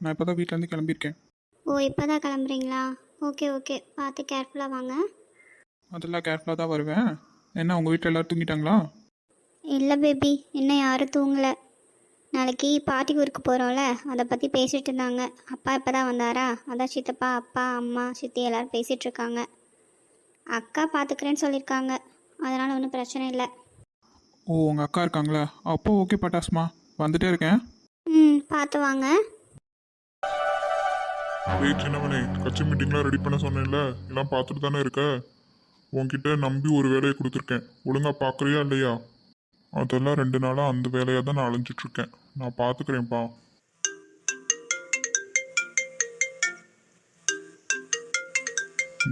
நான் இப்போ தான் வீட்டிலேருந்து கிளம்பியிருக்கேன். ஓ இப்போ தான் கிளம்புறீங்களா? Okay okay. பார்த்து கேர்ஃபுல்லாக வாங்க. அதெல்லாம் கேர்ஃபுல்லாக தான் வருவேன். என்ன உங்கள் வீட்டில் எல்லோரும் தூங்கிட்டாங்களா? இல்லை பேபி இன்னும் யாரும் தூங்கலை. நாளைக்கு பாட்டி ஊருக்கு போகிறோம்ல அதை பற்றி பேசிகிட்டு இருந்தாங்க. அப்பா இப்போ தான் வந்தாரா? அதான் சித்தப்பா அப்பா அம்மா சித்தி எல்லோரும் பேசிகிட்டு இருக்காங்க. அக்கா பார்த்துக்கிறேன்னு சொல்லியிருக்காங்க அதனால் ஒன்றும் பிரச்சனை இல்லை. ஓ உங்கள் அக்கா இருக்காங்களா? அப்போ ஓகே பட்டாஸ்மா வந்துட்டே இருக்கேன். ம் பார்த்து வாங்க. டேய் சின்னவனே கட்சி மீட்டிங்லாம் ரெடி பண்ண சொன்னேன்ல. எல்லாம் பார்த்துட்டு தானே இருக்க? உன்கிட்ட நம்பி ஒரு வேலையை கொடுத்துருக்கேன். ஒழுங்கா பார்க்குறியா இல்லையா? அதெல்லாம் ரெண்டு நாளாக அந்த வேலையாக தான் நான் அலைஞ்சிட்ருக்கேன் நான் பார்த்துக்கிறேன்ப்பா.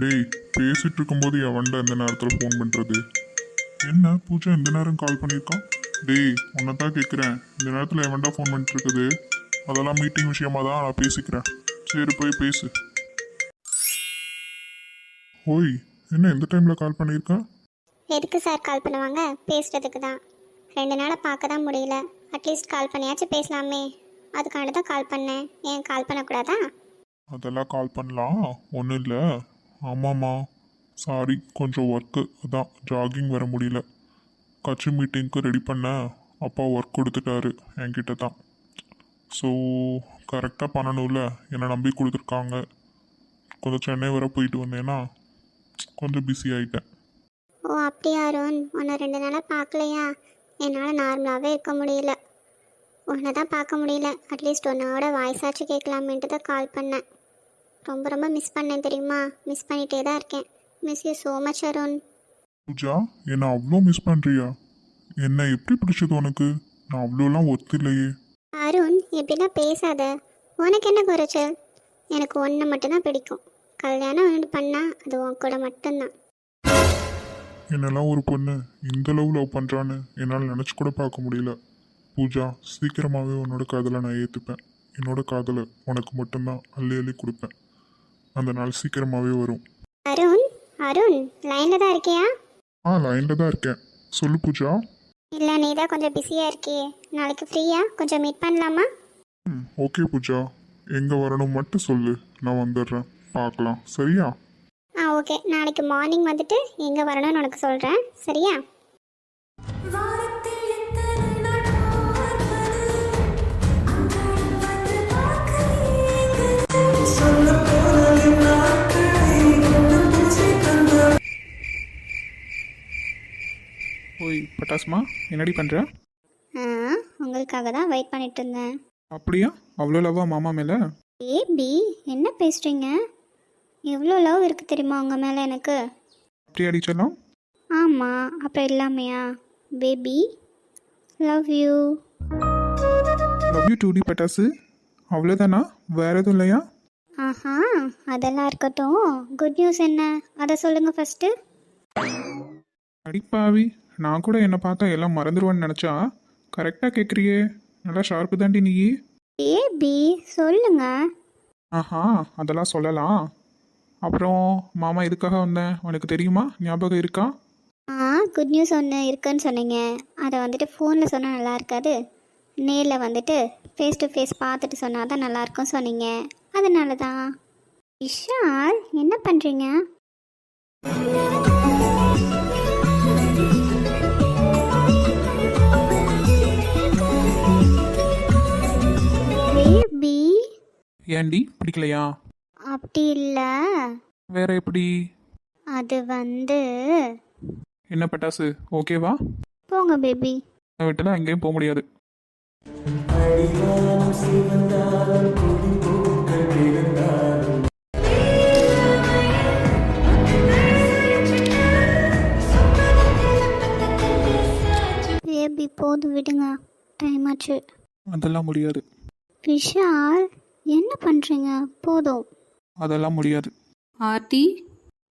டேய் பேசிட்டு இருக்கும்போது எவன்டா இந்த நேரத்தில் ஃபோன் பண்ணுறது என்ன பூஜா இந்த நேரம் கால் பண்ணியிருக்கான்? டேய் உன்னை தான் கேட்குறேன் இந்த நேரத்தில் எவன்டா ஃபோன் பண்ணிட்டு இருக்குது. அதெல்லாம் மீட்டிங் விஷயமா தான் நான் பேசிக்கிறேன். சரி போய் பேசு. ஓய் என்ன எந்த டைமில் கால் பண்ணியிருக்கேன் எதுக்கு சார் கால் பண்ணுவாங்க? பேசுகிறதுக்கு தான். ரெண்டு நாளாக பார்க்க தான் முடியல. அட்லீஸ்ட் கால் பண்ணியாச்சும் பேசலாமே. அதுக்காண்டி தான் கால் பண்ணேன். ஏன் கால் பண்ணக்கூடாதா? அதெல்லாம் கால் பண்ணலாம். ஒன்றும் இல்லை. ஆமாம்மா. சாரி கொஞ்சம் ஒர்க்கு அதான் ஜாகிங் வர முடியல. கட்சி மீட்டிங்க்கு ரெடி பண்ண அப்பா ஒர்க் கொடுத்துட்டாரு. என்கிட்ட தான். ஸோ கரெக்டாக பண்ணணும்ல. என்னை நம்பி கொடுத்துருக்காங்க. கொஞ்சம் சென்னை வர போயிட்டு வந்தேன்னா கொஞ்சம் பிஸி ஆகிட்டேன் ஓ அப்படியா அருண்? உன்னை ரெண்டு நாளாக பார்க்கலையா? என்னால் நார்மலாகவே இருக்க முடியல. உன்னை தான் பார்க்க முடியல. அட்லீஸ்ட் உன்னோட வாய்ஸ் ஆச்சு கேட்கலாமேன்ட்டு தான் கால் பண்ணேன். ரொம்ப ரொம்ப மிஸ் பண்ணேன் தெரியுமா? மிஸ் பண்ணிகிட்டே தான் இருக்கேன். Miss you so much Arun. Pooja என்னை அவ்வளோ மிஸ் பண்ணுறியா என்னை எப்படி பிடிச்சது உனக்கு? நான் அவ்வளோலாம் ஒத்து இல்லையே அருண் எப்படிலாம் பேசாத. உனக்கு என்ன குறைச்சல்? எனக்கு ஒன்று மட்டும்தான் பிடிக்கும். கல்யாணம் ஒன்று பண்ணால் அது உன் கூட மட்டும்தான். என்னெல்லாம் ஒரு பொண்ணு இந்த அளவு லவ் பண்ணுறான்னு என்னால் நினச்சி கூட பார்க்க முடியல. பூஜா சீக்கிரமாகவே உன்னோட காதலை நான் ஏற்றுப்பேன் என்னோட காதலை உனக்கு மட்டும்தான் அள்ளி அள்ளி கொடுப்பேன். அந்த நாள் சீக்கிரமாகவே வரும். அருண் அருண் லைனில் தான் இருக்கியா? ஆ லைனில் தான் இருக்கேன். சொல்லு பூஜா. இல்லை நீ தான் கொஞ்சம் பிஸியாக இருக்கியே நாளைக்கு ஃப்ரீயா கொஞ்சம் மீட் பண்ணலாமா? ம் ஓகே பூஜா. எங்கே வரணும் மட்டும் சொல்லு. நான் வந்துடுறேன். பார்க்கலாம். சரியா? ஆ ஓகே நாளைக்கு மார்னிங் வந்துட்டு எங்கே வரணும்னு உனக்கு சொல்கிறேன் சரியா? ஓய் பட்டாஸ்மா என்னடி பண்ணுற உங்களுக்காக தான் வெயிட் பண்ணிட்டு இருந்தேன் அப்படியா? அவ்வளோ லவ்வா மாமா மேலே? ஏபி என்ன பேசுகிறீங்க எவ்வளோ லவ் இருக்குது தெரியுமா உங்கள் மேலே எனக்கு? அப்படி அடிச்சலாம் ஆமாம் அப்புறம் இல்லாமையா? Baby love you love you டூடி பட்டாசு? அவ்வளோதானா? வேற எதுவும் இல்லையா? ஆஹா அதெல்லாம் இருக்கட்டும். குட் நியூஸ் என்ன? அதை சொல்லுங்கள் ஃபஸ்ட்டு அடிப்பாவி நான் கூட என்னை பார்த்தா எல்லாம் மறந்துடுவேன்னு நினச்சா? கரெக்டாக கேட்குறியே நல்லா ஷார்ப்பு தாண்டி நீ. பேபி சொல்லுங்க. ஆஹா அதெல்லாம் சொல்லலாம். அப்புறம் மாமா எதுக்காக வந்தேன் உனக்கு தெரியுமா? ஞாபகம் இருக்கா? ஆ குட் நியூஸ் ஒன்று இருக்குன்னு சொன்னீங்க. அதை வந்துட்டு ஃபோனில் சொன்னால் நல்லா இருக்காது. நேரில் வந்துட்டு ஃபேஸ் டு ஃபேஸ் பார்த்துட்டு சொன்னால் தான் நல்லாயிருக்கும் சொன்னீங்க. அதனால தான். விஷால் என்ன பண்ணுறீங்க ஏண்டி பிடிக்கலையா? அப்படி இல்லை. வேற எப்படி? அது வந்து என்ன பட்டாசு? ஓகேவா? போங்க பேபி. அதை விட்டுலாம் எங்கேயும் போக முடியாது. பேபி போதும் விடுங்க. டைம் ஆச்சு. அதெல்லாம் முடியாது. விஷால் என்ன பண்ணுறீங்க போதும். அதெல்லாம் முடியாது. ஆர்த்தி?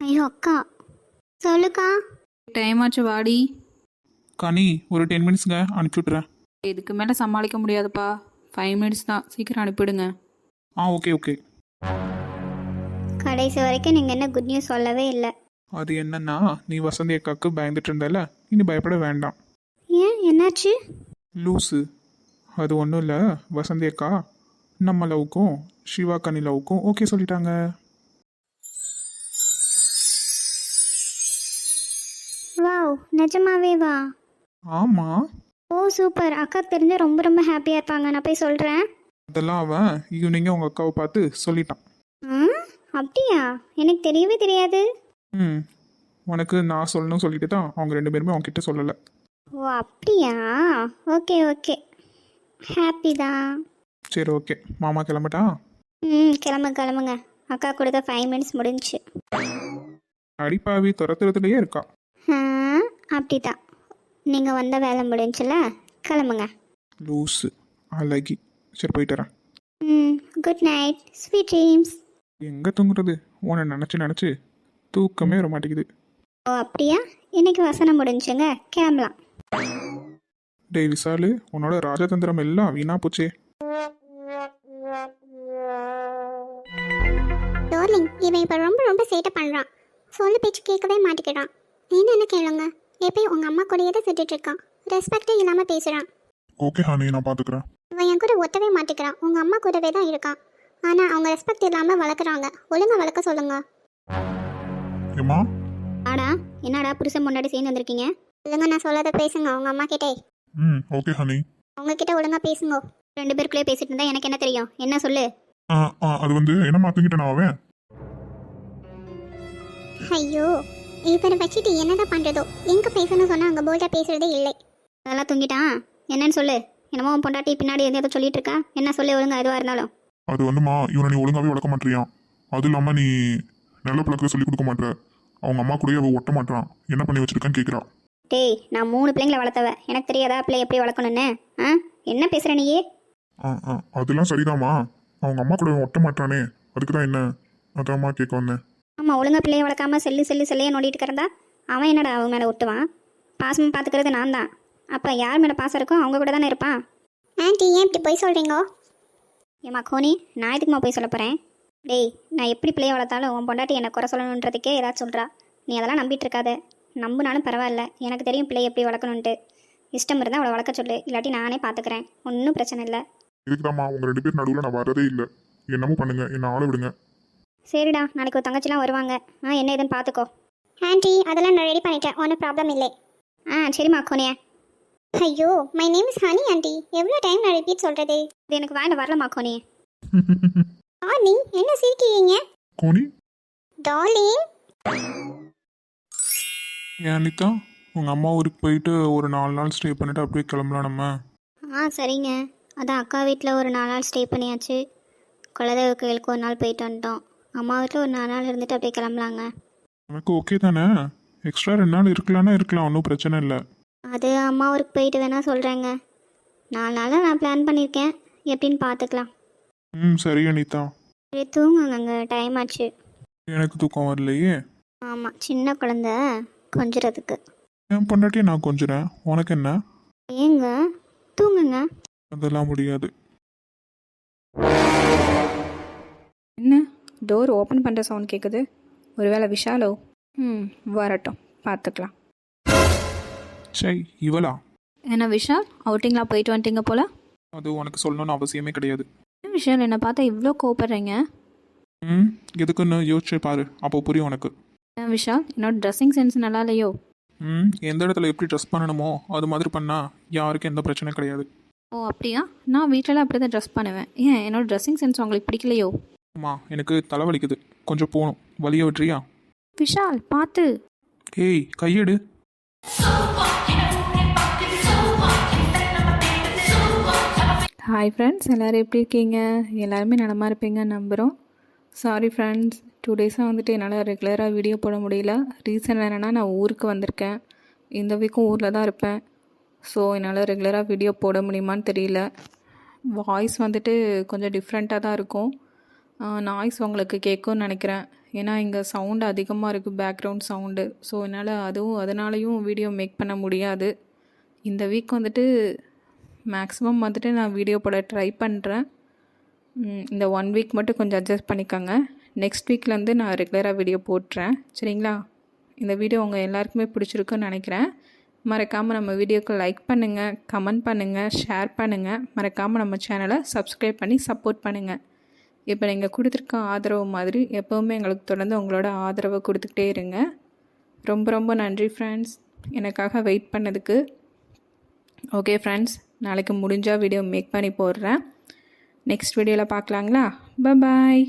ஐயோ அக்கா. சொல்லுக்கா. டைம் ஆச்சு வாடி. கனி ஒரு டென் மினிட்ஸ்ங்க அனுப்பிச்சி விட்றேன் இதுக்கு மேலே சமாளிக்க முடியாதுப்பா. ஃபைவ் மினிட்ஸ் தான். சீக்கிரம் அனுப்பிடுங்க. ஆ ஓகே ஓகே கடைசி வரைக்கும் நீங்கள் என்ன குட் நியூஸ் சொல்லவே இல்லை. அது என்னன்னா நீ வசந்தி அக்காவுக்கு பயந்துட்டு இருந்தல இனி பயப்பட வேண்டாம். ஏன்? என்னாச்சு? லூஸு அது ஒன்றும் இல்லை. வசந்தி அக்கா நம்ம லவ்க்கும் சிவா கனி லவ்க்கும் ஓகே சொல்லிட்டாங்க. வாவ் நிஜமாவே வா. ஆமாம் ஓ சூப்பர். அக்காக்கு தெரிஞ்சு ரொம்ப ரொம்ப ஹாப்பியாக இருப்பாங்க. நான் போய் சொல்கிறேன் அதெல்லாம் அவன் ஈவினிங்கே உங்கள் அக்காவை பார்த்து சொல்லிட்டான். ஆ? அப்படியா? எனக்கு தெரியவே தெரியாது. ம். உனக்கு நான் சொல்லணும்னு சொல்லிட்டு தான் அவங்க ரெண்டு பேருமே அவங்ககிட்ட சொல்லலை. ஓ அப்படியா? Okay okay. ஹாப்பி தான். சரி ஓகே மாமா கிளம்பட்டா? ம் கிளம்பு கிளம்புங்க. அக்கா கொடுத்த ஃபைவ் மினிட்ஸ் முடிஞ்சுச்சு அடிப்பாவி துரத்துறதுலையே இருக்கா? அப்படி தான் நீங்கள் வந்த வேலை முடிஞ்சுல கிளம்புங்க. லூஸு அழகி. சரி போயிட்டு வரேன். ம் குட் நைட் ஸ்வீட் ட்ரீம்ஸ் எங்கே தூங்குறது? உன்னை நினச்சி நினச்சி தூக்கமே வர மாட்டேங்குது. ஓ அப்படியா? இன்னைக்கு வசனம் முடிஞ்சுங்க கிளம்பலாம். டேய் விசாலு உன்னோட ராஜதந்திரம் எல்லாம் வீணா போச்சே. டார்லிங் இவன் இப்போ ரொம்ப ரொம்ப சேட்டை பண்ணுறான் சொல்லு பேச்சு கேட்கவே மாட்டேங்கிறான். என்னென்ன கேளுங்க? எப்பயும் உங்கள் அம்மா கூடயே தான் சுற்றிட்டு இருக்கான். ரெஸ்பெக்டே இல்லாமல் பேசுகிறான் ஓகே ஹனி நான் பார்த்துக்கிறேன் இவன் என் கூட ஒட்டவே மாட்டேங்கிறான். உங்கள் அம்மா கூடவே தான் இருக்கான். ஆனால் அவங்க ரெஸ்பெக்ட் இல்லாமல் வளர்க்குறாங்க. ஒழுங்கா வளர்க்க சொல்லுங்க. ஏம்மா? ஆடா என்னடா புருஷன் முன்னாடி சேர்ந்து வந்திருக்கீங்க? ஒழுங்கா நான் சொல்லாத பேசுங்க உங்கள் அம்மா கிட்டே. ம் ஓகே ஹனி உங்ககிட்ட ஒழுங்கா பேசுங்க. ரெண்டு பேருக்குள்ளே பேசிட்டு இருந்தா எனக்கு என்ன தெரியும்? என்ன சொல்லு? ஆ ஆ அது வந்து என்னம்மா தூங்கிட்டேன் நான் அவன்? ஐயோ இவரை வச்சுட்டு என்னதான் பண்ணுறதோ எங்கே பேசணும்னு சொன்னால் அங்கே போல்டாக பேசுறதே இல்லை. அதெல்லாம் தூங்கிட்டான். என்னன்னு சொல்லு. என்னமோ உன் பொண்டாட்டி பின்னாடி எந்த ஏதோ சொல்லிட்டு இருக்கா? என்ன சொல்லு ஒழுங்கா எதுவாக இருந்தாலும். அது வந்துமா இவனை நீ ஒழுங்காவே வளர்க்க மாட்டியான் அது இல்லாமல் நீ நல்ல பழக்கத்தை சொல்லி கொடுக்க மாட்டேற அவங்க அம்மா கூடயே அவள் ஒட்ட மாட்டான் என்ன பண்ணி வச்சிருக்கான்னு கேட்குறா டேய் நான் மூணு பிள்ளைங்களை வளர்த்தவ. எனக்கு தெரியாதா பிள்ளை எப்படி வளர்க்கணும்னு? ஆ? என்ன பேசுற நீயே ஆ ஆ அதெல்லாம் சரிதாம்மா. அவங்க அம்மா கூட இவன் ஒட்ட மாட்டானே அதுக்கு தான் என்ன? அதாம்மா கேட்க வந்தேன். ஆமாம் ஒழுங்கா பிள்ளைய வளர்க்காம செல்லு செல்லு செல்லையே நோண்டிட்டு கிடந்தா அவன் என்னடா அவன் மேலே ஒட்டுவான்? பாசமாக பார்த்துக்கிறது நான் தான் அப்போ யார் மேலே பாசம் இருக்கோ அவங்க கூட தானே இருப்பான்? ஆன்ட்டி ஏன் இப்படி போய் சொல்கிறீங்க ஏம்மா கோனி நான் எதுக்குமா போய் சொல்ல போகிறேன் டேய் நான் எப்படி பிள்ளைய வளர்த்தாலும் உன் பொண்டாட்டி என்னை குறை சொல்லணுன்றதுக்கே ஏதாச்சும் சொல்கிறா நீ அதெல்லாம் நம்பிட்டு இருக்காத. நம்பினாலும் பரவாயில்ல. எனக்கு தெரியும் பிள்ளைய எப்படி வளர்க்கணுன்ட்டு இஷ்டம் இருந்தால் அவளை வளர்க்க சொல்லு. இல்லாட்டி நானே பார்த்துக்கிறேன் ஒன்றும் பிரச்சனை இல்லை. இதுக்குதாம்மா உங்க ரெண்டு பேர் நடுவில் நான் வரதே இல்லை. என்னமோ பண்ணுங்க. என்ன ஆள விடுங்க. சரிடா நாளைக்கு ஒரு தங்கச்சிலாம் வருவாங்க. ஆ என்ன ஏதுன்னு பார்த்துக்கோ ஆண்டி அதெல்லாம் நான் ரெடி பண்ணிட்டேன். ஒன்றும் ப்ராப்ளம் இல்லை. ஆ சரிம்மா கோனியா. ஐயோ my name is honey aunty. எவ்வளோ டைம் நான் ரிப்பீட் சொல்கிறது இது எனக்கு வேண்டாம் வரலம்மா கோனி? ஆனி என்ன சிரிக்கிறீங்க? கோனி? டார்லிங் ஏன் அனிதா உங்கள் அம்மா ஊருக்கு போயிட்டு ஒரு நாலு நாள் ஸ்டே பண்ணிட்டு அப்படியே கிளம்பலாம் நம்ம. ஆ சரிங்க. அதான் அக்கா வீட்டில் ஒரு நாலு நாள் ஸ்டே பண்ணியாச்சு. குலதெய்வ கோயிலுக்கு ஒரு நாள் போயிட்டு வந்துட்டோம். அம்மா வீட்டில் ஒரு நாலு நாள் இருந்துட்டு அப்படியே கிளம்பலாங்க. எனக்கு ஓகே தானே? எக்ஸ்ட்ரா ரெண்டு நாள் இருக்கலாம்னா இருக்கலாம் ஒன்றும் பிரச்சனை இல்லை. அது அம்மா ஊருக்கு போயிட்டு வேணா சொல்கிறேங்க நாலு நாளாக நான் பிளான் பண்ணியிருக்கேன் எப்படின்னு பார்த்துக்கலாம் ம் சரி அனிதா. சரி தூங்குங்க டைம் ஆச்சு. எனக்கு தூக்கம் வரலையே. ஆமாம் சின்ன குழந்த கொஞ்சிறதுக்கு. என் பொண்டாட்டியை நான் கொஞ்சுறேன். உனக்கு என்ன? ஏங்க தூங்குங்க. அதெல்லாம் முடியாது. என்ன? டோர் ஓப்பன் பண்ணுற சவுண்ட் கேட்குது ஒருவேளை விஷாலோ? ம் வரட்டும். பார்த்துக்கலாம் சை இவளா? என்ன விஷால்? அவுட்டிங்லாம் போயிட்டு வந்துட்டீங்க போல? அது உனக்கு சொல்லணும்னு அவசியமே கிடையாது. விஷால்? என்னை பார்த்தா இவ்வளோ கோவப்படுறீங்க? ம் எதுக்குன்னு யோசிச்சு பாரு. அப்போ புரியும் உனக்கு. என்ன விஷால்? என்னோட ட்ரெஸ்ஸிங் சென்ஸ் நல்லா இல்லையோ? ம் எந்த இடத்துல எப்படி ட்ரெஸ் பண்ணணுமோ அது மாதிரி பண்ணால் யாருக்கும் எந்த பிரச்சனையும் கிடையாது. ஓ அப்படியா? நான் வீட்டிலலாம் அப்படி தான் ட்ரெஸ் பண்ணுவேன். ஏன்? என்னோட ட்ரெஸ்ஸிங் சென்ஸ் உங்களுக்கு பிடிக்கலையோ? அம்மா எனக்கு தலைவலிக்குது. கொஞ்சம் போகணும் வலிய விட்டுறியா? விஷால் பார்த்து ஏய் கையெடு. ஹாய் ஃப்ரெண்ட்ஸ் எல்லோரும் எப்படி இருக்கீங்க? எல்லாருமே நலமாக இருப்பீங்கன்னு நம்புகிறோம். சாரி ஃப்ரெண்ட்ஸ் டூ டேஸாக வந்துட்டு என்னால் ரெகுலராக வீடியோ போட முடியல. ரீசன் என்னென்னா நான் ஊருக்கு வந்திருக்கேன். இந்த வீக்கும் ஊரில் தான் இருப்பேன். ஸோ என்னால் ரெகுலராக வீடியோ போட முடியுமான்னு தெரியல. வாய்ஸ் வந்துட்டு கொஞ்சம் டிஃப்ரெண்ட்டாக தான் இருக்கும். நாய்ஸ் உங்களுக்கு கேட்கும்னு நினைக்கிறேன். ஏன்னா இங்கே சவுண்டு அதிகமாக இருக்குது பேக்ரவுண்ட் சவுண்டு ஸோ என்னால் அதுவும் அதனாலையும் வீடியோ மேக் பண்ண முடியாது. இந்த வீக் வந்துட்டு மேக்ஸிமம் வந்துட்டு நான் வீடியோ போட ட்ரை பண்ணுறேன் இந்த ஒன் வீக் மட்டும் கொஞ்சம் அட்ஜஸ்ட் பண்ணிக்கோங்க. நெக்ஸ்ட் வீக்லேருந்து நான் ரெகுலராக வீடியோ போட்டுறேன் சரிங்களா? இந்த வீடியோ உங்கள் எல்லாருக்குமே பிடிச்சிருக்குன்னு நினைக்கிறேன். மறக்காமல் நம்ம வீடியோக்கு லைக் பண்ணுங்கள் கமெண்ட் பண்ணுங்கள் ஷேர் பண்ணுங்கள் மறக்காமல் நம்ம சேனலை சப்ஸ்கிரைப் பண்ணி சப்போர்ட் பண்ணுங்கள் இப்போ நீங்கள் கொடுத்துருக்க ஆதரவு மாதிரி எப்போவுமே எங்களுக்கு தொடர்ந்து உங்களோட ஆதரவை கொடுத்துக்கிட்டே இருங்க. ரொம்ப ரொம்ப நன்றி ஃப்ரெண்ட்ஸ் எனக்காக வெயிட் பண்ணதுக்கு. ஓகே ஃப்ரெண்ட்ஸ் நாளைக்கு முடிஞ்சால் வீடியோ மேக் பண்ணி போடுறேன். நெக்ஸ்ட் வீடியோவில் பார்க்கலாங்களா? பாய்